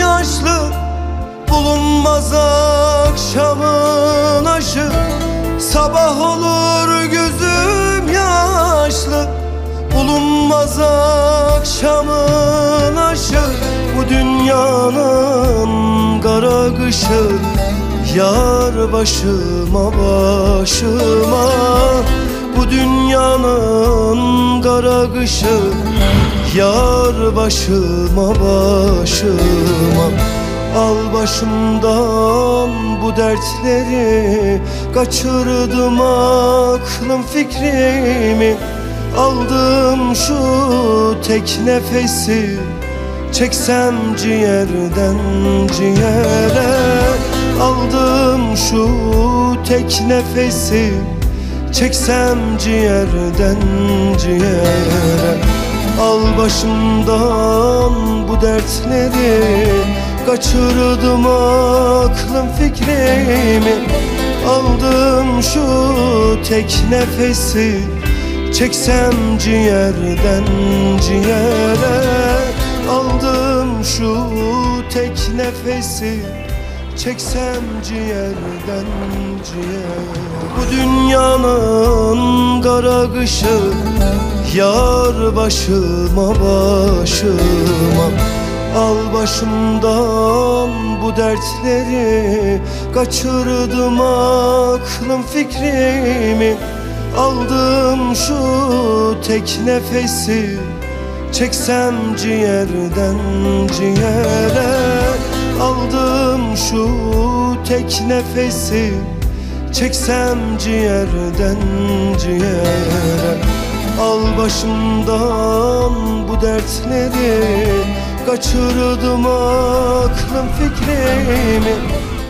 yaşlı Bulunmaz akşamın aşı. Sabah olur gözüm yaşlı Bulunmaz akşamın aşı. Bu dünyanın kara kışı Yar başıma başıma. Bu dünyanın kara kışı Yar başıma başıma. Al başımdan bu dertleri. Kaçırdım aklım fikrimi. Aldım şu tek nefesi. Çeksem ciğerden ciğere. Aldım şu tek nefesi. Çeksem ciğerden ciğere Al başımdan bu dertleri Kaçırdım aklım fikrimi. Aldım şu tek nefesi. Çeksem ciğerden ciğere. Aldım şu tek nefesi. Çeksem ciğerden ciğere. Bu dünyanın kara kışı Yar başıma başıma. Al başımdan bu dertleri. Kaçırdım aklım fikrimi. Aldım şu tek nefesi. Çeksem ciğerden ciğere. Aldım şu tek nefesi. Çeksem ciğerden ciğere başımdan bu dertleri Kaçırdım aklım fikrimi